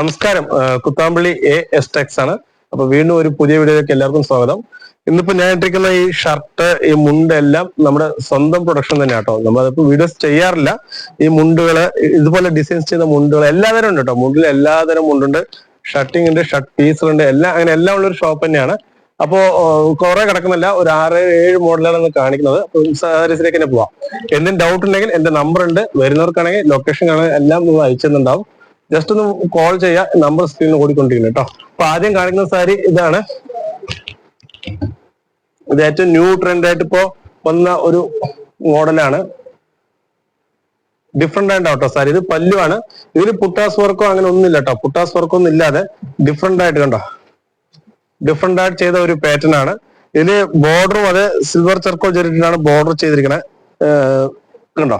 നമസ്കാരം. Kuthampully A S Tex ആണ്. അപ്പൊ വീണ്ടും ഒരു പുതിയ വീഡിയോയിലേക്ക് എല്ലാവർക്കും സ്വാഗതം. ഇന്നിപ്പോ ഞാൻ ഇട്ടിരിക്കുന്ന ഈ ഷർട്ട് ഈ മുണ്ട് എല്ലാം നമ്മുടെ സ്വന്തം പ്രൊഡക്ഷൻ തന്നെ കേട്ടോ നമ്മളിപ്പോ വീഡിയോസ് ചെയ്യാറില്ല. ഈ മുണ്ടുകൾ ഇതുപോലെ ഡിസൈൻസ് ചെയ്ത മുണ്ടുകൾ എല്ലാതരം ഉണ്ട് കേട്ടോ മുണ്ടിൽ എല്ലാതരം മുണ്ടുണ്ട്. ഷർട്ടിംഗ് ഉണ്ട് ഷർട്ട് പീസുകളുണ്ട് എല്ലാം അങ്ങനെ എല്ലാം ഉള്ള ഒരു ഷോപ്പ് തന്നെയാണ്. അപ്പോ കുറെ കിടക്കുന്നില്ല. ഒരു ആറ് ഏഴ് മോഡലാണ് കാണിക്കുന്നത്. സാരീസിലേക്ക് തന്നെ പോവാം. എന്തെങ്കിലും ഡൗട്ട് ഉണ്ടെങ്കിൽ എന്റെ നമ്പർ ഉണ്ട്. വരുന്നവർക്കാണെങ്കിൽ ലൊക്കേഷൻ കാണാൻ എല്ലാം അയച്ചെന്നുണ്ടാവും ജസ്റ്റ് ഒന്ന് കോൾ ചെയ്യാം. നമ്പർ സ്ക്രീനിൽ ഓടിക്കൊണ്ടിരിക്കുന്നു കേട്ടോ അപ്പൊ ആദ്യം കാണിക്കുന്ന സാരി ഇതാണ്. ഇത് ഏറ്റവും ന്യൂ ട്രെൻഡ് ആയിട്ട് ഇപ്പോ വന്ന ഒരു മോഡലാണ് ഡിഫറെന്റ് ആയിട്ട് കേട്ടോ സാരി. ഇത് പല്ലുവാണ് ഇതിൽ പുട്ടാസ് വർക്കോ അങ്ങനെ ഒന്നുമില്ല കേട്ടോ പുട്ടാസ് വർക്കോ ഒന്നും ഇല്ലാതെ ഡിഫറെന്റ് ആയിട്ട് കണ്ടോ? ഡിഫറെന്റ് ആയിട്ട് ചെയ്ത ഒരു പാറ്റേൺ ആണ്. ഇതിൽ ബോർഡറും അത് സിൽവർ ചർക്കോ ജെറിറ്റിലാണ് ബോർഡർ ചെയ്തിരിക്കണേ. കണ്ടോ?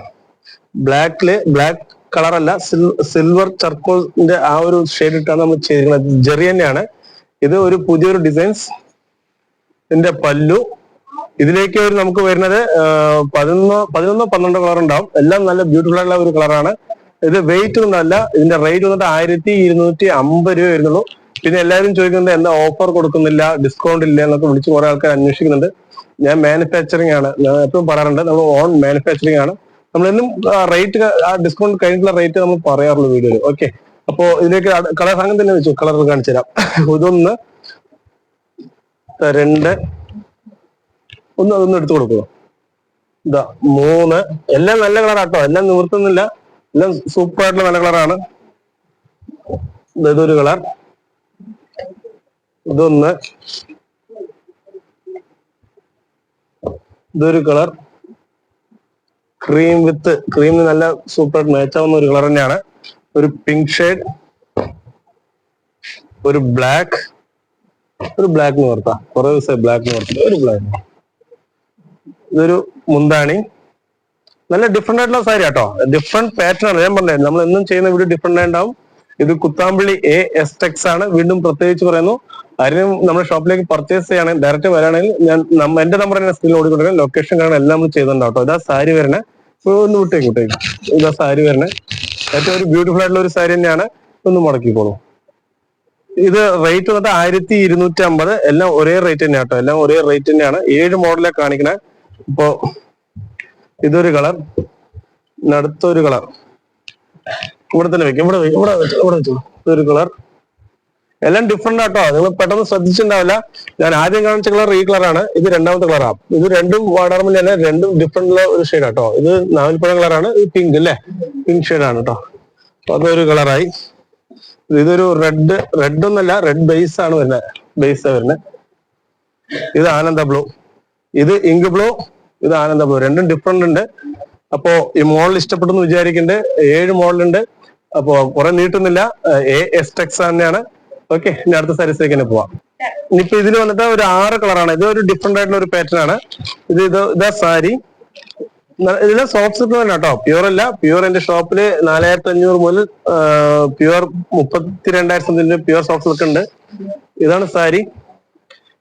ബ്ലാക്കിൽ ബ്ലാക്ക് കളർ അല്ല സിൽവർ ചർക്കോന്റെ ആ ഒരു ഷെയ്ഡ് ഇട്ടാണ് നമ്മൾ ചെയ്തിരിക്കുന്നത്. ജെറി തന്നെയാണ്. ഇത് ഒരു പുതിയൊരു ഡിസൈൻസ്. ഇതിന്റെ പല്ലു. ഇതിലേക്ക് നമുക്ക് വരുന്നത് പതിനൊന്നോ പതിനൊന്നോ പന്ത്രണ്ടോ കളർ ഉണ്ടാവും. എല്ലാം നല്ല ബ്യൂട്ടിഫുൾ ആയിട്ടുള്ള ഒരു കളറാണ്. ഇത് വെയിറ്റ് കൊണ്ടല്ല ഇതിന്റെ റേറ്റ് വന്നിട്ട് ആയിരത്തി ഇരുന്നൂറ്റി അമ്പത് രൂപ വരുന്നുള്ളൂ. പിന്നെ എല്ലാവരും ചോദിക്കുന്നത് എന്താ ഓഫർ കൊടുക്കുന്നില്ല ഡിസ്കൗണ്ട് ഇല്ല എന്നൊക്കെ വിളിച്ച് കുറെ ആൾക്കാർ അന്വേഷിക്കുന്നുണ്ട്. ഞാൻ മാനുഫാക്ചറിങ് ആണ്. ഞാൻ എപ്പോഴും പറയാറുണ്ട് നമ്മൾ ഓൺ മാനുഫാക്ചറിങ് ആണ്. നമ്മളെന്നും റേറ്റ് ആ ഡിസ്കൗണ്ട് കഴിഞ്ഞിട്ടുള്ള റേറ്റ് നമ്മൾ പറയാറുള്ളൂ വീഡിയോയിൽ. ഓക്കെ അപ്പോ ഇതിലേക്ക് കളർ അങ്ങനെ തന്നെ വെച്ചു. കളർ കാണിച്ചു തരാം. ഇതൊന്ന് രണ്ട് ഒന്ന് അതൊന്ന് എടുത്തു കൊടുക്കുക. ഇതാ മൂന്ന്. എല്ലാം നല്ല കളറാട്ടോ എല്ലാം നിവർത്തുന്നില്ല. എല്ലാം സൂപ്പർ ആയിട്ടുള്ള നല്ല കളറാണ് ഇതൊരു കളർ ഇതൊന്ന് ഇതൊരു കളർ ക്രീം വിത്ത് ക്രീമിന് നല്ല സൂപ്പർ മേച്ചാവുന്ന ഒരു കളർ തന്നെയാണ്. ഒരു പിങ്ക് ഷെയ്ഡ് ഒരു ബ്ലാക്ക് ഒരു ബ്ലാക്ക് നിർത്താം കുറെ ദിവസമായി ബ്ലാക്ക് നിർത്തി ഒരു ബ്ലാക്ക് ഇതൊരു മുന്താണി. നല്ല ഡിഫറെന്റ് ആയിട്ടുള്ള സാരി കേട്ടോ ഡിഫറെന്റ് പാറ്റേൺ ആണ്. ഞാൻ പറഞ്ഞത് നമ്മൾ എന്നും ചെയ്യുന്ന വീഡിയോ ഡിഫറെന്റ് ആയിട്ടുണ്ടാവും ഇത് കുത്താമ്പള്ളി എ എസ് ടെക്സ് ആണ്. വീണ്ടും പ്രത്യേകിച്ച് പറയുന്നു. ആരും നമ്മുടെ ഷോപ്പിലേക്ക് പർച്ചേസ് ചെയ്യുകയാണെങ്കിൽ ഡയറക്റ്റ് വരാണെങ്കിൽ ഞാൻ എന്റെ നമ്പർ തന്നെ സ്ക്രീനിൽ ഓടിക്കൊണ്ടിരിക്കും ലൊക്കേഷൻ കാരണം എല്ലാം നമ്മൾ ചെയ്തിട്ടുണ്ടാവും ഇതാ സാരി വരണേ. ഒന്ന് വിട്ടേക്ക് വിട്ടേക്ക്. ഇതാ സാരി വരണേ. ഏറ്റവും ഒരു ബ്യൂട്ടിഫുൾ ആയിട്ടുള്ള ഒരു സാരി തന്നെയാണ്. ഒന്ന് മുടക്കിക്കോളൂ. ഇത് റേറ്റ് വന്നിട്ട് ആയിരത്തി ഇരുന്നൂറ്റി അമ്പത് എല്ലാം ഒരേ റേറ്റ് തന്നെയാണ് കേട്ടോ. എല്ലാം ഒരേ റേറ്റ് തന്നെയാണ്. ഏഴ് മോഡലെ കാണിക്കണേ. ഇപ്പോ ഇതൊരു കളർ അടുത്തൊരു കളർ ഇവിടെ തന്നെ വെക്കും. ഇവിടെ ഇവിടെ ഇവിടെ വെച്ചു. ഇതൊരു കളർ എല്ലാം ഡിഫറെന്റ് ആട്ടോ. നിങ്ങൾ പെട്ടെന്ന് ശ്രദ്ധിച്ചിട്ടുണ്ടാവില്ല. ഞാൻ ആദ്യം കാണിച്ച കളർ ഈ കളറാണ് ഇത് രണ്ടാമത്തെ കളറാണ് ഇത് രണ്ടും വാടാർമിൽ തന്നെ രണ്ടും ഡിഫറെന്റ് ഉള്ള ഒരു ഷെയ്ഡ് ആട്ടോ. ഇത് നാവൽപ്പഴം കളറാണ് ഇത് പിങ്ക് അല്ലേ? പിങ്ക് ഷെയ്ഡാണ് കേട്ടോ അതൊരു കളറായി ഇതൊരു റെഡ് റെഡ് ഒന്നല്ല റെഡ് ബേസ് ആണ് വരുന്നത്. ബേസ് വരുന്നത്. ഇത് ആനന്ദ ബ്ലൂ ഇത് ഇങ്ക് ബ്ലൂ ഇത് ആനന്ദ ബ്ലൂ രണ്ടും ഡിഫറെന്റ് ഉണ്ട്. അപ്പോ ഈ മോഡൽ ഇഷ്ടപ്പെട്ടെന്ന് വിചാരിക്കുന്നുണ്ട് ഏഴ് മോഡലുണ്ട് അപ്പോ കുറെ നീട്ടുന്നില്ല. എ എസ് ടെക്സ് തന്നെയാണ്. ഓക്കെ ഇനി അടുത്ത സാരീസിലേക്ക് തന്നെ പോവാം. ഇനിയിപ്പോ ഇതിൽ വന്നിട്ട് ഒരു ആറ് കളറാണ് ഇത് ഒരു ഡിഫറെന്റ് ആയിട്ടുള്ള ഒരു പാറ്റേൺ ആണ്. ഇത് ഇത് ഇതാ സാരി ഇതിലെ സോഫ്റ്റ് സിൽക്ക് തന്നെ കേട്ടോ. പ്യൂർ അല്ല. പ്യൂർ എന്റെ ഷോപ്പിൽ നാലായിരത്തി അഞ്ഞൂറ് മുതൽ പ്യൂർ മുപ്പത്തി രണ്ടായിരത്തി പ്യൂർ സോഫ്റ്റ് സിൽക്ക് ഉണ്ട്. ഇതാണ് സാരി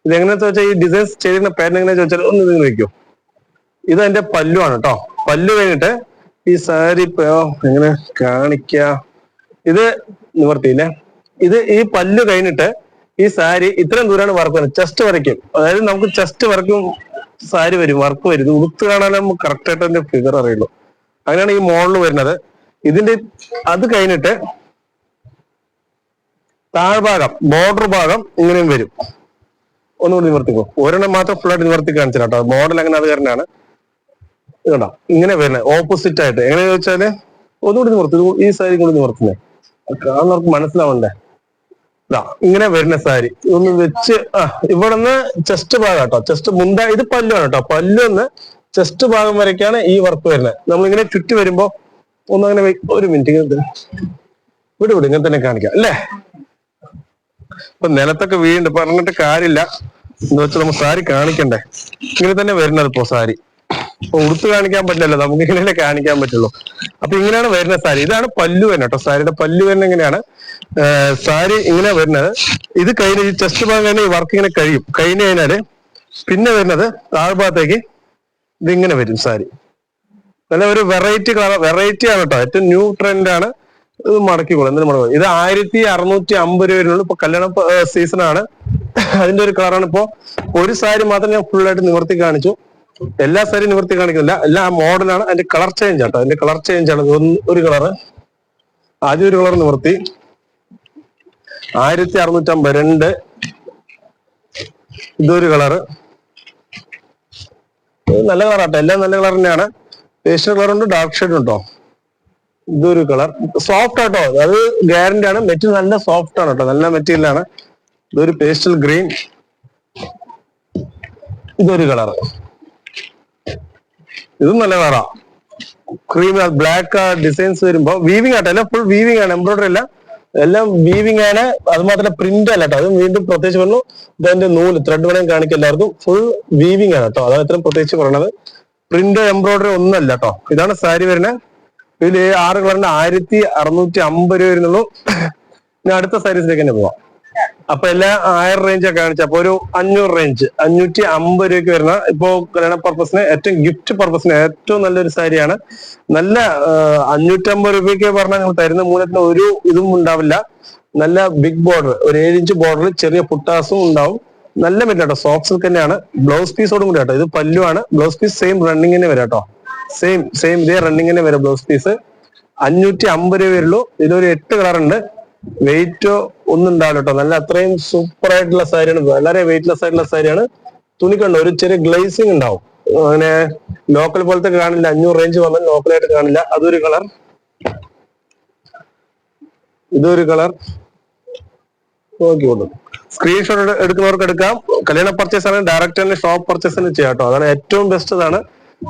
ഇത് എങ്ങനെയാ വെച്ചാൽ ഈ ഡിസൈൻസ് ചെയ്തിരുന്ന പാറ്റേൺ എങ്ങനെയാ ചോദിച്ചാൽ ഒന്ന് നിങ്ങൾ വയ്ക്കും ഇത് എന്റെ പല്ലുവാണ് കേട്ടോ. പല്ലു കഴിഞ്ഞിട്ട് ഈ സാരി ഇപ്പൊ എങ്ങനെ കാണിക്ക? ഇത് നിവർത്തിയില്ലേ? ഇത് ഈ പല്ലു കഴിഞ്ഞിട്ട് ഈ സാരി ഇത്രയും ദൂരമാണ് വർക്ക് വരുന്നത് ചെസ്റ്റ് വരയ്ക്കും. അതായത് നമുക്ക് ചെസ്റ്റ് വരയ്ക്കും സാരി വരും വർക്ക് വരും. ഉടുത്ത് കാണാൻ നമുക്ക് കറക്റ്റ് ആയിട്ട് അതിന്റെ ഫിഗർ അറിയുള്ളൂ. അങ്ങനെയാണ് ഈ മോളിൽ വരുന്നത്. ഇതിന്റെ അത് കഴിഞ്ഞിട്ട് താഴ്ഭാഗം ബോർഡർ ഭാഗം ഇങ്ങനെയും വരും. ഒന്നുകൂടി നിവർത്തിക്കോ. ഒരെണ്ണം മാത്രം ഫുൾ ആയിട്ട് നിവർത്തി കാണിച്ചു കേട്ടോ. മോഡൽ അങ്ങനെ അത് കാരണമാണ്. ഇത് ഇങ്ങനെ വരുന്നത്. ഓപ്പോസിറ്റ് ആയിട്ട്. എങ്ങനെയാ വെച്ചാൽ? ഒന്നുകൂടി നിവർത്തി. ഈ സാരി കൂടി നിവർത്തുന്നേ. കാണുന്നവർക്ക് മനസ്സിലാവണ്ടേ? ഇങ്ങനെ വരുന്ന സാരി. ഒന്ന് വെച്ച് ആ ഇവിടുന്ന് ചെസ്റ്റ് ഭാഗം കേട്ടോ ചെസ്റ്റ് മുന്ത ഇത് പല്ലുവാണ് കേട്ടോ പല്ലുന്ന് ചെസ്റ്റ് ഭാഗം വരയ്ക്കാണ് ഈ വർക്ക് വരുന്നത്. നമ്മൾ ഇങ്ങനെ ചുറ്റി വരുമ്പോ ഒന്നങ്ങനെ ഒരു മിനിറ്റ് ഇങ്ങനെ വിട് വിട് ഇങ്ങനെ തന്നെ കാണിക്കാം അല്ലേ? ഇപ്പൊ നിലത്തൊക്കെ വീണ്ടും പറഞ്ഞിട്ട് കാര്യമില്ല. എന്ന് വെച്ചാൽ നമ്മൾ സാരി കാണിക്കണ്ടേ? ഇങ്ങനെ തന്നെ വരുന്നത് ഇപ്പോ സാരി. ഉടുത്ത് കാണിക്കാൻ പറ്റില്ലല്ലോ. നമുക്ക് ഇങ്ങനെ കാണിക്കാൻ പറ്റുള്ളൂ. അപ്പൊ ഇങ്ങനെയാണ് വരുന്ന സാരി. ഇതാണ് പല്ലു തന്നെ കേട്ടോ. സാരിയുടെ പല്ലു എങ്ങനെയാണ് സാരി ഇങ്ങനെ വരുന്നത്. ഇത് കഴിഞ്ഞ് ഈ ചെസ്റ്റ് ഭാഗം കഴിഞ്ഞ് ഈ വർക്ക് ഇങ്ങനെ കഴിയും. കഴിഞ്ഞു കഴിഞ്ഞാൽ പിന്നെ വരുന്നത് താഴ്ഭാഗത്തേക്ക് ഇതിങ്ങനെ വരും സാരി. നല്ല ഒരു വെറൈറ്റി കളർ വെറൈറ്റി ആണ് കേട്ടോ. ഏറ്റവും ന്യൂ ട്രെൻഡ് ആണ് ഇത് മടക്കിക്കോളും എന്തിനും മടക്കും ഇത് ആയിരത്തി അറുന്നൂറ്റി അമ്പത് രൂപ വരുന്നുള്ളൂ. ഇപ്പൊ കല്യാണ സീസൺ ആണ്. അതിന്റെ ഒരു കളറാണ് ഇപ്പോ. ഒരു സാരി മാത്രം ഞാൻ ഫുൾ ആയിട്ട് നിവർത്തി കാണിച്ചു. എല്ലാ സാരി നിവർത്തി കാണിക്കുന്നില്ല. എല്ലാ മോഡലാണ് അതിന്റെ കളർ ചേഞ്ച് ആട്ടോ. അതിന്റെ കളർ ചേഞ്ച് ആണ്. ഒരു കളറ് ആദ്യം ഒരു കളർ നിവർത്തി. ആയിരത്തി അറുന്നൂറ്റമ്പത് രണ്ട് ഇതൊരു കളറ് നല്ല നല്ല കളറാട്ടോ എല്ലാം നല്ല കളർ തന്നെയാണ്. പേസ്റ്റൽ കളർ ഉണ്ട് ഡാർക്ക് ഷെയ്ഡ് ഉണ്ടോ ഇതൊരു കളർ സോഫ്റ്റ് ആട്ടോ. അത് ഗ്യാരണ്ടി ആണ്. മെറ്റീരിയൽ നല്ല സോഫ്റ്റ് ആണ് കേട്ടോ നല്ല മെറ്റീരിയൽ ആണ്. ഇതൊരു പേസ്റ്റൽ ഗ്രീൻ ഇതൊരു കളർ ഇതും നല്ല കളറാ. ക്രീം ബ്ലാക്ക് ഡിസൈൻസ് വരുമ്പോ വീവിംഗ് ആട്ടോ എല്ലാം ഫുൾ വീവിംഗ് ആണ് എംബ്രോയിഡറി അല്ല. എല്ലാം വീവിംഗ് ആണ് അത് മാത്രമല്ല പ്രിന്റ് അല്ല കേട്ടോ അത് വീണ്ടും പ്രത്യേകിച്ച് പറഞ്ഞു ഇതിന്റെ നൂൽ ത്രെഡ് വേണമെങ്കിൽ കാണിക്കും എല്ലാവർക്കും. ഫുൾ വീവിംഗ് ആണ് കേട്ടോ അതാണ് ഇത്രയും പ്രത്യേകിച്ച് പറയണത്. പ്രിന്റ് എംബ്രോയിഡറി ഒന്നല്ല കേട്ടോ ഇതാണ് സാരി വരുന്നത് ഇതിൽ ആറ് കളറിന്റെ ആയിരത്തി അറുന്നൂറ്റി അമ്പത് രൂപ വരുന്നുള്ളൂ. ഇനി അടുത്ത സാരീസിലേക്ക് തന്നെ പോവാം. അപ്പൊ എല്ലാം ആയിരം റേഞ്ച് കാണിച്ചു അപ്പൊ ഒരു അഞ്ഞൂറ് റേഞ്ച് അഞ്ഞൂറ്റി അമ്പത് രൂപയ്ക്ക് വരുന്ന ഇപ്പോ കല്യാണ പർപ്പസിന് ഏറ്റവും ഗിഫ്റ്റ് പർപ്പസിന് ഏറ്റവും നല്ലൊരു സാരിയാണ്. നല്ല അഞ്ഞൂറ്റി അമ്പത് രൂപയ്ക്ക് പറഞ്ഞാൽ നിങ്ങൾ തരുന്ന മൂലത്തിന് ഒരു ഇതും ഉണ്ടാവില്ല. നല്ല ബിഗ് ബോർഡർ ഒരു ഏഴ് ഇഞ്ച് ബോർഡർ ചെറിയ പുട്ടാസും ഉണ്ടാവും. നല്ല മെറ്റീരിയൽ സോഫ്റ്റ് സിൽക്ക് തന്നെയാണ്. ബ്ലൗസ് പീസോടും കൂടി കേട്ടോ ഇത് പല്ലുവാണ്. ബ്ലൗസ് പീസ് സെയിം റണ്ണിങ്ങിന് വരാം കേട്ടോ. സെയിം സെയിം ഇതേ റണ്ണിങ് തന്നെ വരാം ബ്ലൗസ് പീസ് അഞ്ഞൂറ്റി അമ്പത് രൂപ വരുള്ളൂ. ഇതിലൊരു എട്ട് കളർ ഉണ്ട്. വെയിറ്റോ ഒന്നും ഉണ്ടാവില്ല കേട്ടോ. നല്ല അത്രയും സൂപ്പർ ആയിട്ടുള്ള സാരിയാണ് വളരെ വെയിറ്റ്ലെസ് ആയിട്ടുള്ള സാരിയാണ് തുണി കണ്ടോ? ഒരു ചെറിയ ഗ്ലേസിങ് ഉണ്ടാവും. അങ്ങനെ ലോക്കൽ പോലത്തെ കാണില്ല. അഞ്ഞൂറ് റേഞ്ച് വന്നാൽ ലോക്കലായിട്ട് കാണില്ല. അതൊരു കളർ ഇതൊരു കളർ നോക്കിക്കോളൂ സ്ക്രീൻഷോട്ട് എടുക്കുന്നവർക്ക് എടുക്കാം. കല്യാണ പർച്ചേസ് ആണെങ്കിൽ ഡയറക്റ്റ് തന്നെ ഷോപ്പ് പർച്ചേസ് തന്നെ ചെയ്യാം കേട്ടോ. അതാണ് ഏറ്റവും ബെസ്റ്റ് അതാണ്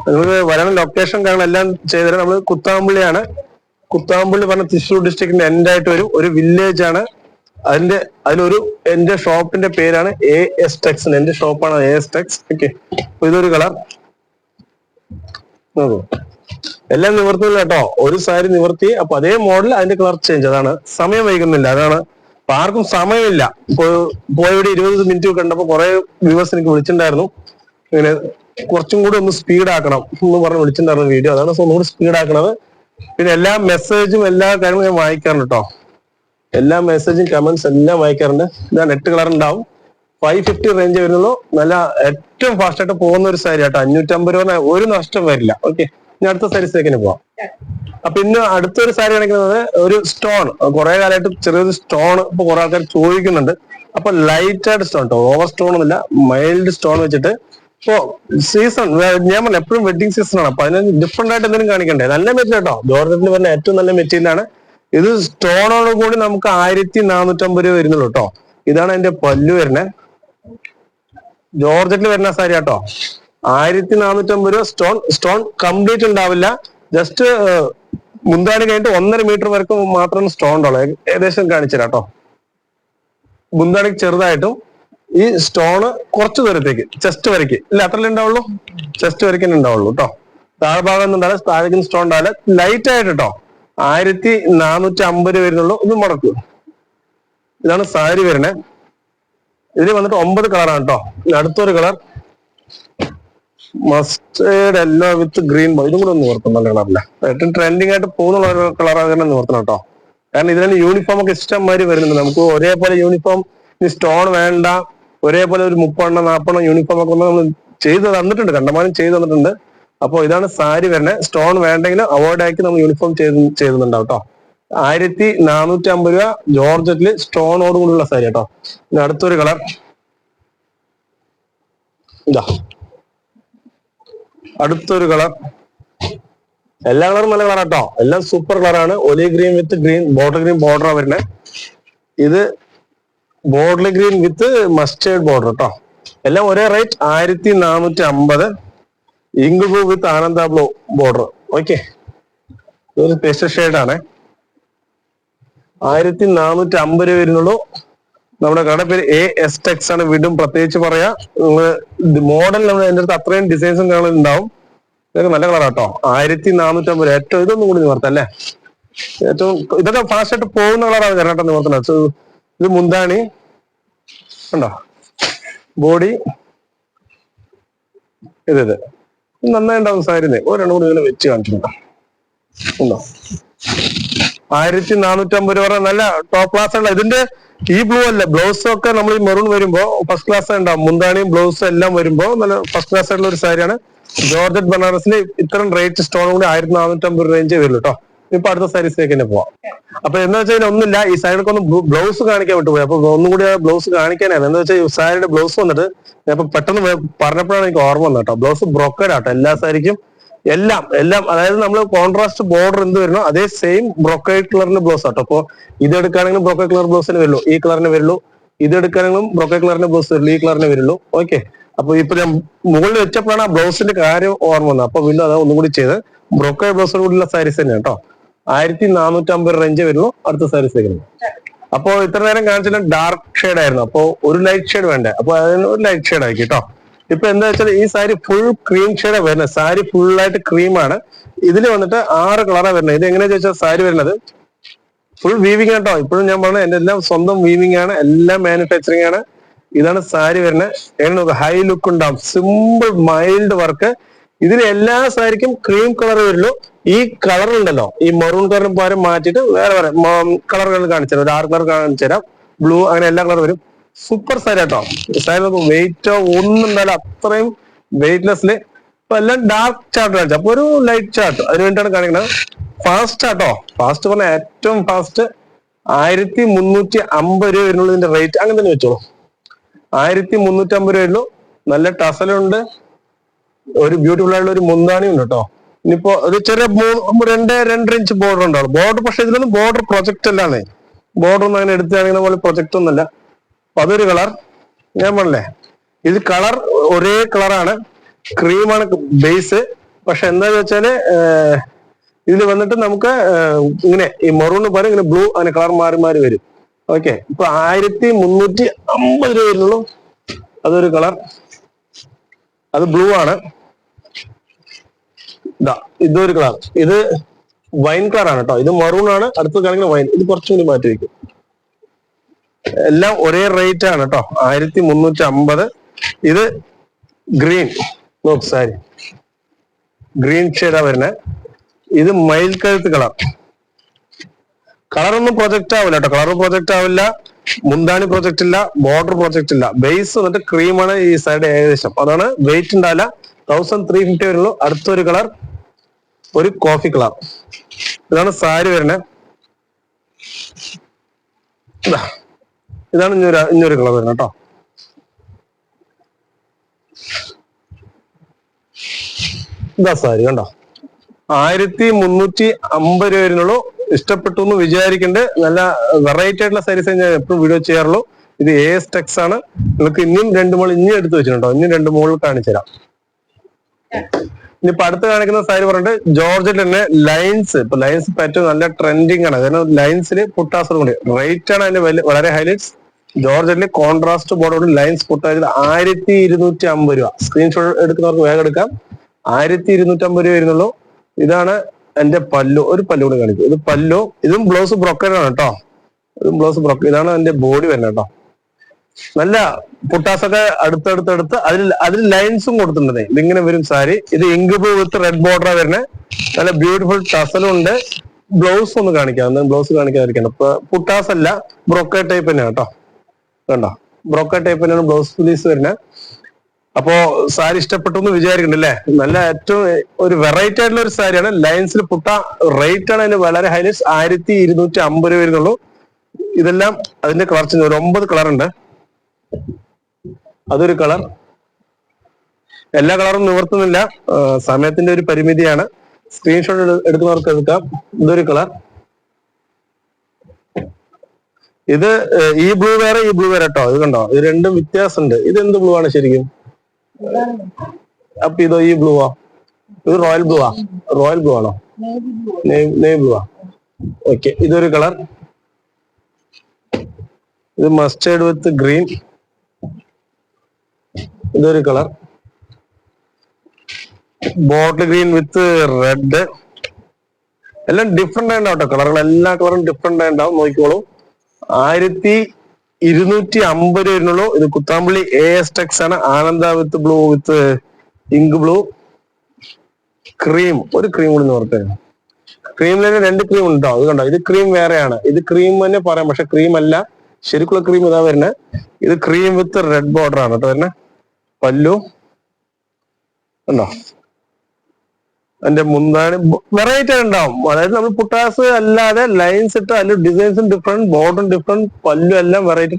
നിങ്ങൾക്ക് വരണ ലൊക്കേഷൻ കാരണം എല്ലാം ചെയ്തത് നമ്മൾ കുത്താമ്പള്ളിയാണ്. കുത്താമ്പള്ളി പറഞ്ഞ തൃശ്ശൂർ ഡിസ്ട്രിക്റ്റിന്റെ എൻഡ് ആയിട്ട് ഒരു വില്ലേജ് ആണ്. അതിന്റെ അതിലൊരു എന്റെ ഷോപ്പിന്റെ പേരാണ് എ എസ് ടെക്സ് എന്റെ ഷോപ്പാണ് എ എസ് ടെക്സ് ഓക്കെ ഇതൊരു കളർ എല്ലാം നിവർത്തില്ല കേട്ടോ. ഒരു സാരി നിവർത്തി അപ്പൊ അതേ മോഡൽ അതിന്റെ കളർ ചേഞ്ച് അതാണ്. സമയം വൈകുന്നില്ല. അതാണ്. അപ്പൊ ആർക്കും സമയമില്ല. പോയവിടെ ഇരുപത് മിനിറ്റ് കണ്ടപ്പോ കുറെ വ്യൂവേഴ്സ് എനിക്ക് വിളിച്ചിട്ടുണ്ടായിരുന്നു. ഇങ്ങനെ കുറച്ചും കൂടി ഒന്ന് സ്പീഡ് ആക്കണം എന്ന് പറഞ്ഞ് വിളിച്ചിട്ടുണ്ടായിരുന്നു വീഡിയോ അതാണ് ഒന്നുകൂടി സ്പീഡ് ആക്കണത്. പിന്നെ എല്ലാ മെസ്സേജും എല്ലാ കാര്യങ്ങളും ഞാൻ വായിക്കാറുണ്ട് കേട്ടോ എല്ലാ മെസ്സേജും കമന്റ്സ് എല്ലാം വായിക്കാറുണ്ട്. ഇതാണ് എട്ട് കളർ ഉണ്ടാവും. ഫൈവ് ഫിഫ്റ്റി റേഞ്ച് വരുന്നുള്ളൂ. നല്ല ഏറ്റവും ഫാസ്റ്റ് ആയിട്ട് പോകുന്ന ഒരു സാരി കേട്ടോ അഞ്ഞൂറ്റമ്പത് രൂപ ഒരു നഷ്ടം വരില്ല. ഓക്കെ ഞാൻ അടുത്ത സാരീസിലേക്ക് പോവാം. അപ്പൊ ഇന്ന് അടുത്തൊരു സാരി കാണിക്കുന്നത് ഒരു സ്റ്റോൺ കുറെ കാലമായിട്ട് ചെറിയൊരു സ്റ്റോൺ ഇപ്പൊ കുറെ ആൾക്കാർ ചോദിക്കുന്നുണ്ട്. അപ്പൊ ലൈറ്റ് ആയിട്ട് സ്റ്റോൺ കേട്ടോ ഓവർ സ്റ്റോൺ ഒന്നുമില്ല. മൈൽഡ് സ്റ്റോൺ വെച്ചിട്ട് ഇപ്പോ സീസൺ ഞാൻ പറഞ്ഞ എപ്പോഴും വെഡിങ് സീസൺ ആണ്. അപ്പൊ അതിന് ഡിഫറെന്റ് ആയിട്ട് എന്തെങ്കിലും കാണിക്കണ്ടേ? നല്ല മെറ്റീരിയൽ കേട്ടോ ജോർജറ്റിന് പറഞ്ഞ ഏറ്റവും നല്ല മെറ്റീരിയൽ ആണ് ഇത് സ്റ്റോണോട് കൂടി നമുക്ക് ആയിരത്തി നാനൂറ്റമ്പത് രൂപ വരുന്നുള്ളൂ കേട്ടോ ഇതാണ് എന്റെ പല്ലു വരുന്നത് ജോർജറ്റിൽ വരുന്ന സാരി കേട്ടോ ആയിരത്തി നാനൂറ്റമ്പത് രൂപ സ്റ്റോൺ സ്റ്റോൺ കംപ്ലീറ്റ് ഉണ്ടാവില്ല. ജസ്റ്റ് മുന്താണി കഴിഞ്ഞിട്ട് ഒന്നര മീറ്റർ വരെ മാത്രം സ്റ്റോൺ ഉണ്ടാവുള്ളൂ ഏകദേശം കാണിച്ചു കേട്ടോ മുന്താണിക്ക് ചെറുതായിട്ടും ഈ സ്റ്റോണ് കുറച്ച് ദൂരത്തേക്ക് ചെസ്റ്റ് വരയ്ക്ക്. ഇല്ല അത്രല്ലേ ഉണ്ടാവുള്ളൂ? ചെസ്റ്റ് വരയ്ക്ക് ഉണ്ടാവുള്ളൂ കേട്ടോ താഴ്ഭാഗം ഒന്നും ഉണ്ടാവില്ല താഴേക്കും സ്റ്റോൺ ഉണ്ടാവില്ല ലൈറ്റ് ആയിട്ട് കേട്ടോ ആയിരത്തി നാനൂറ്റി അമ്പത് വരുന്നുള്ളൂ. ഇത് മുടക്കൂ. ഇതാണ് സാരി വരുന്നത് ഇതിൽ വന്നിട്ട് ഒമ്പത് കളറാണ് കേട്ടോ അടുത്തൊരു കളർ മസ്റ്റേഡ് എല്ലോ വിത്ത് ഗ്രീൻ ഇതും കൂടെ ഒന്ന് നിവർത്തണം നല്ല കളറില്ല ഏറ്റവും ട്രെൻഡിങ് ആയിട്ട് പോകുന്ന കളർ തന്നെ ഓർത്തണം കേട്ടോ കാരണം ഇതിന് യൂണിഫോം ഒക്കെ ഇഷ്ടം മാതിരി വരുന്നുണ്ട്. നമുക്ക് ഒരേപോലെ യൂണിഫോം സ്റ്റോൺ വേണ്ട. ഒരേപോലെ ഒരു മുപ്പെണ്ണം നാപ്പെണ്ണം യൂണിഫോം ഒക്കെ നമ്മൾ ചെയ്ത് തന്നിട്ടുണ്ട്. കണ്ടമാനം ചെയ്ത് തന്നിട്ടുണ്ട്. അപ്പോൾ ഇതാണ് സാരി വരുന്നത് സ്റ്റോൺ വേണ്ടെങ്കിൽ അവോയ്ഡ് ആക്കി നമ്മൾ യൂണിഫോം ചെയ്ത് ചെയ്യുന്നുണ്ടാവും കേട്ടോ ആയിരത്തി നാനൂറ്റി അമ്പത് രൂപ ജോർജറ്റിൽ സ്റ്റോണോട് കൂടിയുള്ള സാരി കേട്ടോ ഇനി അടുത്തൊരു കളർ. ഇതാ. അടുത്തൊരു കളർ. എല്ലാ കളറും നല്ല കളർ കേട്ടോ എല്ലാം സൂപ്പർ കളറാണ്. Olive green with green border green ബോർഡറാണ് വരുന്നത് ഇത് border green with mustard border കേട്ടോ എല്ലാം ഒരേ റേറ്റ് ആയിരത്തി നാനൂറ്റി അമ്പത് ഇങ്ക് ബ്ലൂ വിത്ത് ആനന്ദ ബ്ലൂ ബോർഡർ ഓക്കെ ഇതൊരു പേസ്റ്റൽ ഷെയ്ഡാണ് ആയിരത്തി നാനൂറ്റി അമ്പത് രൂപ വരുന്നുള്ളൂ. നമ്മുടെ കടയുടെ പേര് എ എസ് ടെക്സ് ആണ്. വീണ്ടും പ്രത്യേകിച്ച് പറയാ മോഡൽ നമ്മൾ എന്റെ അടുത്ത് അത്രയും ഡിസൈൻസും കാര്യങ്ങളും ഉണ്ടാവും. ഇതൊക്കെ നല്ല കളറാട്ടോ ആയിരത്തി നാനൂറ്റി അമ്പത് ഏറ്റവും ഇതൊന്നും കൂടി നിവർത്തല്ലേ? ഏറ്റവും ഇതൊക്കെ ഫാസ്റ്റ് ആയിട്ട് പോകുന്ന കളറാണ് കർണാട്ടക നിവർത്തണം So, ഇത് മുന്താണി. ഉണ്ടോ ബോഡി. ഇത് ഇത്. ഇത് നന്നായി ഉണ്ടാവും സാരിനെ. ഒരെണ്ണം കൂടി ഇങ്ങനെ വെച്ച് കാണിച്ചിട്ടുണ്ടോ ഉണ്ടോ? ആയിരത്തി നാനൂറ്റി അമ്പത് രൂപ നല്ല ടോപ്പ് ക്ലാസ് ഉള്ള ഇതിന്റെ ഈ ബ്ലൂ അല്ല ബ്ലൗസ് ഒക്കെ നമ്മൾ ഈ മെറൂൺ വരുമ്പോ ഫസ്റ്റ് ക്ലാസ് ഉണ്ടാവും. മുന്താണിയും ബ്ലൗസും എല്ലാം വരുമ്പോ നല്ല ഫസ്റ്റ് ക്ലാസ് ആയിട്ടുള്ള ഒരു സാരിയാണ്. ജോർജറ്റ് ബനാറസിൽ ഇത്തരം റേറ്റ് സ്റ്റോൺ കൂടി ആയിരത്തി നാനൂറ്റി അമ്പത് റേഞ്ച് വരുള്ളൂ കേട്ടോ. ഇപ്പൊ അടുത്ത സാരീസിലേക്ക് തന്നെ പോവാം. അപ്പൊ എന്താ വെച്ചാൽ ഒന്നില്ല ഈ സാരിക്ക് ഒന്ന് ബ്ലൗസ് കാണിക്കാൻ വിട്ടുപോയി അപ്പൊ ഒന്നും കൂടി ബ്ലൗസ് കാണിക്കാനാണ് എന്താ വെച്ചാൽ സാരിയുടെ ബ്ലൗസ് വന്നിട്ട് ഞാൻ ഇപ്പൊ പെട്ടെന്ന് പറഞ്ഞപ്പോഴാണ് എനിക്ക് ഓർമ്മ വന്നത് കേട്ടോ. ബ്ലൗസ് ബ്രോക്കേഡ് ആട്ടോ. എല്ലാ സാരിക്കും എല്ലാം എല്ലാം അതായത് നമ്മൾ കോൺട്രാസ്റ്റ് ബോർഡർ എന്ത് വരണോ അതേ സെയിം ബ്രോക്കേഡ് കളറിന്റെ ബ്ലൗസ് ആട്ടോ. അപ്പൊ ഇത് എടുക്കുകയാണെങ്കിലും ബ്രോക്കേഡ് കളർ ബ്ലൗസിന് വരുള്ളൂ. ഈ കളറിന് വരുള്ളൂ. ഇത് എടുക്കുകയാണെങ്കിലും ബ്രോക്കേഡ് കളറിന്റെ ബ്ലൗസ് വരുള്ളൂ. ഈ കളറിന് വരുള്ളൂ. ഓക്കെ അപ്പൊ ഇപ്പൊ ഞാൻ മുകളിൽ വെച്ചപ്പോഴാണ് ആ ബ്ലൗസിന്റെ കാര്യം ഓർമ്മ വന്നത്. അപ്പൊ വീണ്ടും അത് ഒന്നും കൂടി ചെയ്ത് ബ്രോക്കേഡ് ബ്ലൗസോട് കൂടിയുള്ള സാരീസ് തന്നെ കേട്ടോ. ആയിരത്തി നാനൂറ്റി അമ്പത് റേഞ്ച് വരുന്നു. അടുത്ത സാരീസ് വരുന്നു അപ്പോ ഇത്ര നേരം കാണിച്ചത് ഡാർക്ക് ഷെയ്ഡ് ആയിരുന്നു. അപ്പോ ഒരു ലൈറ്റ് ഷെയ്ഡ് വേണ്ടേ? അപ്പൊ അതിന് ഒരു ലൈറ്റ് ഷെയ്ഡ് ആക്കി കേട്ടോ ഇപ്പൊ എന്താ വെച്ചാൽ ഈ സാരി ഫുൾ ക്രീം ഷെയ്ഡ് വരുന്നത്. സാരി ഫുൾ ആയിട്ട് ക്രീമാണ് ഇതിൽ വന്നിട്ട് ആറ് കളറാണ് വരുന്നത്. ഇത് എങ്ങനെയാ ചോദിച്ചാൽ സാരി വരുന്നത്? ഫുൾ വീവിംഗ് കേട്ടോ ഇപ്പോഴും ഞാൻ പറഞ്ഞത് എന്റെ എല്ലാം സ്വന്തം വീവിങ് ആണ്. എല്ലാം മാനുഫാക്ചറിങ് ആണ്. ഇതാണ് സാരി വരുന്നത്. എങ്ങനെ നോക്കുക ഹൈ ലുക്ക് ഉണ്ടാവും. സിമ്പിൾ മൈൽഡ് വർക്ക് ഇതിൽ എല്ലാ സാരിക്കും ക്രീം കളർ വരുള്ളൂ ഈ കളർ ഉണ്ടല്ലോ. ഈ മെറൂൺ കളറും പകരം മാറ്റിയിട്ട് വേറെ വേറെ കളറുകൾ കാണിച്ചു തരാം ആറ് കളർ കാണിച്ചു തരാം ബ്ലൂ അങ്ങനെ എല്ലാ കളർ വരും. സൂപ്പർ സാരി കേട്ടോ സാരി വെയിറ്റോ ഒന്നും ഉണ്ടാവില്ല അത്രയും വെയിറ്റ്ലെസ്സിൽ ഇപ്പൊ എല്ലാം ഡാർക്ക് ചാർട്ട് കാണിച്ചു. അപ്പൊ ഒരു ലൈറ്റ് ചാർട്ട് അതിന് വേണ്ടിയാണ് കാണിക്കുന്നത്. ഫാസ്റ്റ് ആട്ടോ. ഫാസ്റ്റ് പറഞ്ഞ ഏറ്റവും ഫാസ്റ്റ് ആയിരത്തി മുന്നൂറ്റി അമ്പത് രൂപ വരുന്നുള്ളൂ ഇതിന്റെ റേറ്റ് അങ്ങനെ തന്നെ വെച്ചോളൂ. ആയിരത്തി മുന്നൂറ്റി അമ്പത് രൂപയുള്ളൂ നല്ല ടസലുണ്ട് ഒരു ബ്യൂട്ടിഫുൾ ആയിട്ടുള്ള ഒരു മുന്താണിയുണ്ട് കേട്ടോ. ഇനിയിപ്പോ ഒരു ചെറിയ രണ്ട് രണ്ടര ഇഞ്ച് ബോർഡർ ഉണ്ടാവും ബോർഡർ പക്ഷെ ഇതിലൊന്നും ബോർഡർ പ്രൊജക്ട് അല്ലാന്നേ. ബോർഡർ ഒന്നും അങ്ങനെ എടുത്താണെങ്കിൽ നമ്മൾ പ്രൊജക്ട് ഒന്നുമല്ല. അപ്പൊ അതൊരു കളർ ഞാൻ പറഞ്ഞേ ഇത് കളർ ഒരേ കളറാണ് ക്രീമാണ് ബേസ് പക്ഷെ എന്താന്ന് വെച്ചാൽ ഇതിൽ വന്നിട്ട് നമുക്ക് ഇങ്ങനെ ഈ മെറൂണ് പോലെ ഇങ്ങനെ ബ്ലൂ അങ്ങനെ കളർ മാറി മാറി വരും. ഓക്കെ ഇപ്പൊ ആയിരത്തി മുന്നൂറ്റി അമ്പത് രൂപ വരുന്നുള്ളൂ. അതൊരു കളർ അത് ബ്ലൂ ആണ്. ഇതാ ഇതൊരു കളർ. ഇത് വൈൻ കളർ ആണ് കേട്ടോ. ഇത് മറൂൺ ആണ്. അടുത്ത കാണിക്കുന്ന വൈൻ ഇത് കുറച്ചും കൂടി മാറ്റി വെക്കും. എല്ലാം ഒരേ റേറ്റ് ആണ് കേട്ടോ. ആയിരത്തി മുന്നൂറ്റി അമ്പത് ഇത് ഗ്രീൻ നോക്ക് സാരി ഗ്രീൻ ഷെയ്ഡാ വരുന്നത് ഇത് മയിൽ കഴുത്ത് കളർ. കളറൊന്നും പ്രൊജക്ട് ആവില്ല കേട്ടോ. കളർ പ്രൊജക്ട് ആവില്ല. മുന്താണി പ്രൊജക്ട് ഇല്ല. ബോർഡർ പ്രൊജക്ട് ഇല്ല. ബേസ് വന്നിട്ട് ക്രീമാണ് ഈ സൈഡ് ഏകദേശം. അതാണ് വെയിറ്റ് ഉണ്ടാവില്ല തൗസൻഡ് ത്രീ ഫിഫ്റ്റി വരുള്ളൂ. അടുത്തൊരു കളർ ഒരു കോഫി കളർ ഇതാണ് സാരി വരുന്നത്. ഇതാണ് ഇഞ്ഞൊരു ഇഞ്ഞൊരു കളർ വരുന്നത് കേട്ടോ. ഇതാ സാരി കണ്ടോ? ആയിരത്തി മുന്നൂറ്റി അമ്പത് രൂപ വരുന്നുള്ളൂ. ഇഷ്ടപ്പെട്ടു എന്ന് വിചാരിക്കണ്ട്. നല്ല വെറൈറ്റി ആയിട്ടുള്ള സാരീസ് ഞാൻ എപ്പോഴും വീഡിയോ ചെയ്യാറുള്ളൂ. ഇത് എ എസ് ടെക്സ് ആണ്. നിങ്ങൾക്ക് ഇനിയും രണ്ട് മോൾ ഇനിയും എടുത്ത് വെച്ചിട്ടുണ്ടോ? ഇനിയും രണ്ട് മോൾ കാണിച്ചു തരാം ഇനിയിപ്പോ അടുത്ത് കാണിക്കുന്ന സാരി പറഞ്ഞിട്ട് ജോർജറ്റ് തന്നെ ലൈൻസ് ഇപ്പൊ ലൈൻസ് പറ്റും നല്ല ട്രെൻഡിങ് ആണ്. കാരണം ലൈൻസിൽ പുട്ടാസർ കൂടി. റേറ്റ് ആണ് അതിന്റെ വളരെ ഹൈലൈറ്റ്സ് ജോർജറ്റിൽ കോൺട്രാസ്റ്റ് ബോർഡോട് ലൈൻസ് പുട്ടായത് ആയിരത്തി ഇരുന്നൂറ്റി അമ്പത് രൂപ. സ്ക്രീൻഷോട്ട് എടുക്കുന്നവർക്ക് വേഗം എടുക്കാം. ആയിരത്തി ഇരുന്നൂറ്റി അമ്പത് രൂപ വരുന്നുള്ളൂ. ഇതാണ് എന്റെ പല്ലു. ഒരു പല്ലു കൂടി കാണിക്കും. ഇത് പല്ലു ഇതും ബ്ലൗസ് ബ്രോക്കറാണ് കേട്ടോ. ഇതും ബ്ലൗസ് ബ്രോക്കർ ഇതാണ് എന്റെ ബോഡി വരുന്നത് കേട്ടോ. നല്ല പുട്ടാസൊക്കെ അടുത്തടുത്തടുത്ത് അതിൽ അതിൽ ലൈൻസും കൊടുത്തിട്ടുണ്ട്. ഇതിങ്ങനെ വരും സാരി. ഇത് ink blue with red border വരുന്നത് നല്ല ബ്യൂട്ടിഫുൾ ടസലും ഉണ്ട്. ബ്ലൗസ് ഒന്ന് കാണിക്കാം. ബ്ലൗസ് കാണിക്കാതിരിക്കണം പുട്ടാസ് അല്ല ബ്രോക്കർ ടൈപ്പ് തന്നെയാണ് കേട്ടോ. കണ്ടോ? ബ്രോക്കർ ടൈപ്പ് തന്നെയാണ് ബ്ലൗസ് പീസ് വരുന്നത് അപ്പോ സാരി ഇഷ്ടപ്പെട്ടു എന്ന് വിചാരിക്കണ്ടല്ലേ നല്ല ഏറ്റവും ഒരു വെറൈറ്റി ആയിട്ടുള്ള ഒരു സാരിയാണ്. ലൈൻസിൽ പുട്ട റേറ്റ് ആണ് അതിന് വളരെ ഹൈലൈറ്റ്സ് ആയിരത്തി ഇരുന്നൂറ്റി അമ്പത് രൂപ വരുന്നുള്ളൂ. ഇതെല്ലാം അതിന്റെ കളർ ഒരു ഒമ്പത് കളർ ഉണ്ട്. അതൊരു കളർ. എല്ലാ കളറും നിവർത്തുന്നില്ല. സമയത്തിന്റെ ഒരു പരിമിതിയാണ്. സ്ക്രീൻഷോട്ട് എടുക്കുന്നവർക്ക് എടുക്കാം. ഇതൊരു കളർ. ഇത് ഈ ബ്ലൂ വേറെ ഈ ബ്ലൂ വേറെ കേട്ടോ. ഇത് കണ്ടോ? ഇത് രണ്ടും വ്യത്യാസമുണ്ട്. ഇത് എന്ത് ബ്ലൂ ആണ് ശരിക്കും? അപ്പൊ ഇതോ ഈ ബ്ലൂ ആ. ഇത് റോയൽ ബ്ലൂ ആ. റോയൽ ബ്ലൂ ആണോ? നെയ് ബ്ലൂ ആ. ഓക്കെ. ഇതൊരു കളർ. ഇത് മസ്റ്റേർഡ് വിത്ത് ഗ്രീൻ. ഇതൊരു colour. Bottle green with red എല്ലാം ഡിഫറെന്റ് ആയിട്ടുണ്ടാവും കേട്ടോ കളറുകൾ എല്ലാ കളറും ഡിഫറെന്റ് ആയിട്ടുണ്ടാവും നോക്കിക്കോളൂ. ആയിരത്തി ഇരുന്നൂറ്റി അമ്പത് വരുന്നുള്ളൂ. ഇത് കുത്താമ്പള്ളി എ എസ് ടെക്സ് ആണ്. ആനന്ദ with blue with ink blue cream ഒരു ക്രീം കൂടി നോർത്തെ ക്രീമിൽ തന്നെ രണ്ട് ക്രീം ഉണ്ടോ അത് കണ്ടോ? ഇത് ക്രീം വേറെയാണ്. ഇത് ക്രീം തന്നെ പറയാം. പക്ഷെ ക്രീം അല്ല. ശരിക്കുള്ള ക്രീം ഇതാ വരുന്നത് ഇത് ക്രീം വിത്ത് റെഡ് ബോർഡർ ആണ് കേട്ടോ വരുന്നത് പല്ലു. ഉണ്ടോ അതിന്റെ മുന്താണി വെറൈറ്റി ഉണ്ടാവും അതായത് നമ്മൾ പുട്ടാസ് അല്ലാതെ ലൈൻസ് ഇട്ട് അതിൽ ഡിസൈൻസും ഡിഫറെന്റ് ബോർഡും ഡിഫറെന്റ് പല്ലും എല്ലാം വെറൈറ്റി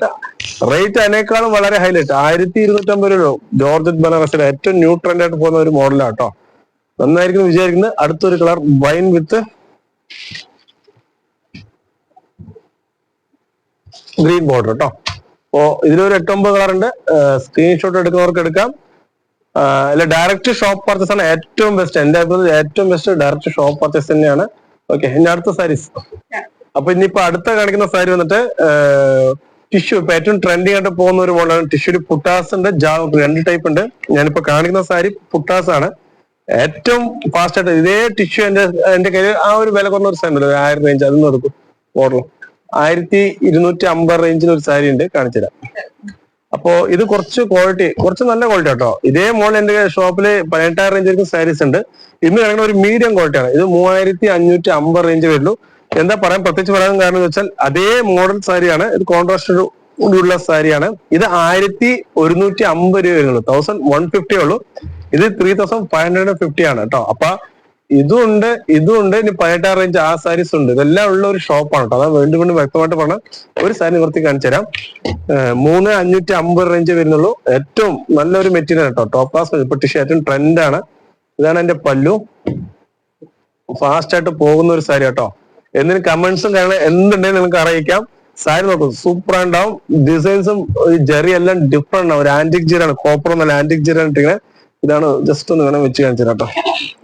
റേറ്റ് അതിനേക്കാളും വളരെ ഹൈലൈറ്റ് ആയിരത്തി ഇരുന്നൂറ്റമ്പത് രൂപ ജോർജറ്റ് ബനാറസിലെ ഏറ്റവും ന്യൂ ട്രെൻഡ് ആയിട്ട് പോകുന്ന ഒരു മോഡലാണ് കേട്ടോ നന്നായിരിക്കും വിചാരിക്കുന്നത് അടുത്തൊരു colour wine with green border കേട്ടോ അപ്പോ ഇതിലൊരു എട്ടൊമ്പത് കളറുണ്ട് സ്ക്രീൻഷോട്ട് എടുക്കുന്നവർക്ക് എടുക്കാം. അല്ല ഡയറക്റ്റ് ഷോപ്പ് പർച്ചേസ് ആണ് ഏറ്റവും ബെസ്റ്റ് എന്റെ അഭിപ്രായത്തിൽ ഏറ്റവും ബെസ്റ്റ് ഡയറക്റ്റ് ഷോപ്പ് പർച്ചേസ് തന്നെയാണ്. ഓക്കെ ഇനി അടുത്ത സാരീസ് അപ്പൊ ഇനിയിപ്പോ അടുത്ത കാണിക്കുന്ന സാരി വന്നിട്ട് ടിഷ്യൂ ഇപ്പൊ ഏറ്റവും ട്രെൻഡിങ് ആയിട്ട് പോകുന്ന ഒരു മോഡലാണ് ടിഷ്യൂ പുട്ടാസ് ഉണ്ട് ജാവ് രണ്ട് ടൈപ്പ് ഉണ്ട്. ഞാനിപ്പോ കാണിക്കുന്ന സാരി പുട്ടാസ് ആണ്. ഏറ്റവും ഫാസ്റ്റ് ആയിട്ട് ഇതേ ടിഷ്യൂ എന്റെ എന്റെ കയ്യിൽ ആ ഒരു വില കുറഞ്ഞ ഒരു സാധനം ആയിരം റേഞ്ച് അതൊന്നും എടുക്കും. മോഡൽ ആയിരത്തി ഇരുന്നൂറ്റി അമ്പത് റേഞ്ചിൽ ഒരു സാരി ഉണ്ട് കാണിച്ചുതരാം അപ്പോ ഇത് കുറച്ച് ക്വാളിറ്റി കുറച്ച് നല്ല ക്വാളിറ്റി കേട്ടോ ഇതേ മോഡൽ എന്റെ ഷോപ്പിൽ പതിനെട്ടായിരം റേഞ്ച് സാരീസ് ഉണ്ട്. ഇന്ന് കിടക്കുന്ന ഒരു മീഡിയം ക്വാളിറ്റി ആണ്. ഇത് മൂവായിരത്തി അഞ്ഞൂറ്റി അമ്പത് റേഞ്ച് വരുള്ളൂ എന്താ പറയാൻ പ്രത്യേകിച്ച് പറയാൻ കാരണം എന്ന് വെച്ചാൽ അതേ മോഡൽ സാരിയാണ് ഇത് കോൺട്രാസ്റ്റ് ഉള്ള സാരിയാണ് ഇത് ആയിരത്തി ഒരുന്നൂറ്റി അമ്പത് രൂപ വരുന്നുള്ളൂ. തൗസൻഡ് വൺ ഫിഫ്റ്റി ഉള്ളൂ. ഇത് ത്രീ തൗസൻഡ് ഫൈവ് ഹൺഡ്രഡ് ആണ് കേട്ടോ. അപ്പൊ ഇതും ഇതുണ്ട് ഇതും ഉണ്ട് ഇനി പതിനെട്ടാം റേഞ്ച് ആ സാരീസ് ഉണ്ട്. ഇതെല്ലാം ഉള്ള ഒരു ഷോപ്പാണ് കേട്ടോ. അതാ വീണ്ടും വീണ്ടും വ്യക്തമായിട്ട് പറഞ്ഞ ഒരു സാരി നിവർത്തി കാണിച്ചു തരാം. മൂന്ന് അഞ്ഞൂറ്റി അമ്പത് റേഞ്ച് വരുന്നുള്ളൂ. ഏറ്റവും നല്ലൊരു മെറ്റീരിയൽ കേട്ടോ. ടോപ്പ് ക്ലാസ് ഇപ്പൊ ടിഷ്യൂ ഏറ്റവും ട്രെൻഡ് ആണ്. ഇതാണ് എന്റെ പല്ലു. ഫാസ്റ്റ് ആയിട്ട് പോകുന്ന ഒരു സാരി കേട്ടോ. എന്തിനും കമന്റ്സും കാരണം എന്തുണ്ടെങ്കിൽ നിങ്ങൾക്ക് അറിയിക്കാം. സാരി നോക്കും സൂപ്പർ ഉണ്ടാവും ഡിസൈൻസും ജെറി എല്ലാം ഡിഫറെന്റ് ആണ്. ഒരു ആന്റിക് ജീരാണ് കോപ്പർ എന്നല്ല ആന്റിക് ജീരാണ് ഇട്ടിങ്ങനെ ഇതാണ് ജസ്റ്റ് ഒന്ന് വേണം വെച്ച് കാണിച്ചു കേട്ടോ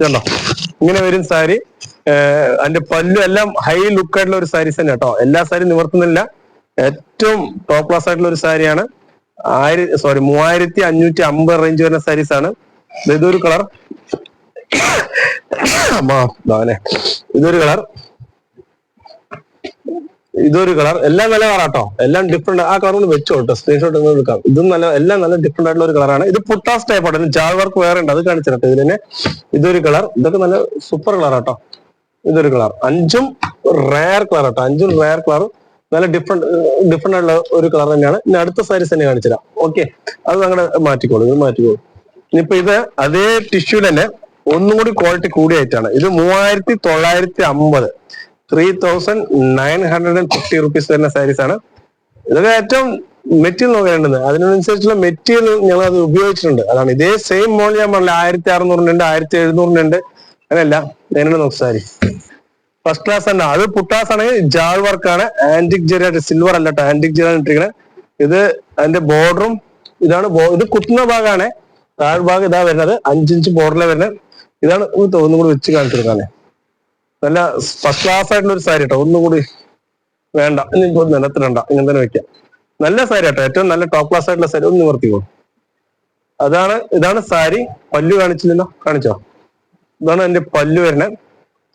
കേട്ടോ ഇങ്ങനെ വരും സാരി. അതിന്റെ പല്ലു എല്ലാം ഹൈ ലുക്ക് ആയിട്ടുള്ള ഒരു സാരീസ് തന്നെ കേട്ടോ. എല്ലാ സാരി നിവർത്തുന്നില്ല. ഏറ്റവും ടോപ്പ് ക്ലാസ് ആയിട്ടുള്ള ഒരു സാരിയാണ്. ആയിരം സോറി മൂവായിരത്തി അഞ്ഞൂറ്റി അമ്പത് റേഞ്ച് വരുന്ന സാരീസ് ആണ് ഇതൊരു കളർ ഇതൊരു കളർ ഇതൊരു കളർ. എല്ലാം നല്ല കളറാട്ടോ എല്ലാം ഡിഫറെന്റ് ആ കളർ വെച്ചോട്ടോ. സ്ക്രീൻഷോട്ട് ഒന്ന് എടുക്കാം. ഇതും നല്ല എല്ലാം നല്ല ഡിഫറെന്റ് ആയിട്ടുള്ള ഒരു കളറാണ്. ഇത് പുട്ടാസ് ടൈപ്പ് ആണ്. ജാൾ വർക്ക് വേറെ ഉണ്ട്. അത് കാണിച്ചിട്ട് ഇതിൽ തന്നെ ഇതൊരു കളർ. ഇതൊക്കെ നല്ല സൂപ്പർ കളറാട്ടോ ഇതൊരു കളർ. അഞ്ചും റയർ കളർ ആട്ടോ അഞ്ചും റയർ കളർ നല്ല ഡിഫറെന്റ് ഡിഫറെന്റ് ആയിട്ടുള്ള ഒരു കളർ തന്നെയാണ്. ഇനി അടുത്ത സാരീസ് തന്നെ കാണിച്ചുതരാം ഓക്കെ അത് അങ്ങനെ മാറ്റിക്കോളൂ. ഇത് മാറ്റിക്കോളൂ. ഇനിയിപ്പോ ഇത് അതേ ടിഷ്യൂ തന്നെ ഒന്നും കൂടി ക്വാളിറ്റി കൂടിയായിട്ടാണ്. ഇത് മൂവായിരത്തി തൊള്ളായിരത്തി അമ്പത്. Three thousand nine hundred and fifty rupees വരുന്ന സാരീസ് ആണ്. ഇതൊക്കെ ഏറ്റവും മെറ്റീരിയൽ നോക്കേണ്ടത്. അതിനനുസരിച്ചുള്ള മെറ്റീരിയൽ ഞങ്ങൾ അത് ഉപയോഗിച്ചിട്ടുണ്ട്. അതാണ് ഇതേ സെയിം മോഡൽ ഞാൻ പറഞ്ഞില്ല ആയിരത്തി അറുന്നൂറിനുണ്ട് ആയിരത്തി എഴുന്നൂറിനുണ്ട് അങ്ങനെയല്ല നേരിട്ട് നോക്ക് സാരി ഫസ്റ്റ് ക്ലാസ് തന്നെ. അത് പുട്ടാസ് ആണെങ്കിൽ ജാൾ വർക്കാണ് ആന്റിക് ജെറിയായിട്ട് സിൽവർ അല്ല കേട്ടോ ആന്റിക് ജെറിയാണ് ഇട്ടിരിക്കുന്നത് ഇത് അതിന്റെ ബോർഡറും ഇതാണ് ഇത് കുത്തുന്ന ഭാഗമാണ് താഴ്ഭാഗം ഇതാ വരുന്നത്. അഞ്ചിഞ്ച് ബോർഡറിലെ വരുന്നത്. ഇതാണ് തോന്നുന്നു കൂടെ വെച്ച് കാണിച്ചെടുക്കാനേ നല്ല ഫസ്റ്റ് ക്ലാസ് ആയിട്ടുള്ള ഒരു സാരി കേട്ടോ ഒന്നുകൂടി വേണ്ട. ഇനി ഇപ്പൊ നിലത്തിടണ്ട. ഇങ്ങനെ തന്നെ വെക്കാം. നല്ല സാരി കേട്ടോ ഏറ്റവും നല്ല ടോപ്പ് ക്ലാസ് ആയിട്ടുള്ള സാരി ഒന്ന് നിവർത്തിക്കോ. അതാണ് ഇതാണ് സാരി പല്ലു കാണിച്ചില്ലല്ലോ? കാണിച്ചോ? ഇതാണ് എന്റെ പല്ലു വരുന്നത്.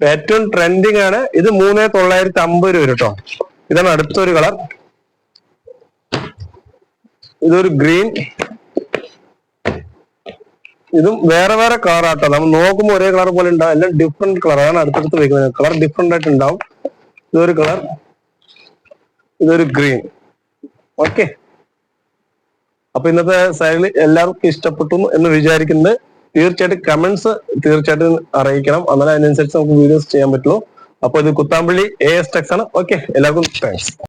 ഏറ്റവും ട്രെൻഡിങ് ആണ്. ഇത് മൂന്ന് തൊള്ളായിരത്തി അമ്പത് രൂപ കേട്ടോ ഇതാണ് അടുത്തൊരു കളർ ഇതൊരു ഗ്രീൻ ഇതും വേറെ വേറെ കളർ ആട്ടോ. നമ്മൾ നോക്കുമ്പോൾ ഒരേ കളർ പോലെ ഉണ്ടാവും. എല്ലാം ഡിഫറെന്റ് കളർ ആണ് അടുത്തടുത്ത് വെക്കുന്നത്. കളർ ഡിഫറെന്റ് ആയിട്ട് ഉണ്ടാവും. ഇതൊരു കളർ ഇതൊരു ഗ്രീൻ ഓക്കെ അപ്പൊ ഇന്നത്തെ സൈഡിൽ എല്ലാവർക്കും ഇഷ്ടപ്പെട്ടു എന്ന് വിചാരിക്കുന്നത് തീർച്ചയായിട്ടും കമന്റ്സ് തീർച്ചയായിട്ടും അറിയിക്കണം. എന്നാലും അതിനനുസരിച്ച് നമുക്ക് വീഡിയോസ് ചെയ്യാൻ പറ്റുള്ളൂ. അപ്പൊ ഇത് കുത്താമ്പള്ളി എ എസ് ടെക്സ് ആണ്. ഓക്കെ എല്ലാവർക്കും താങ്ക്സ്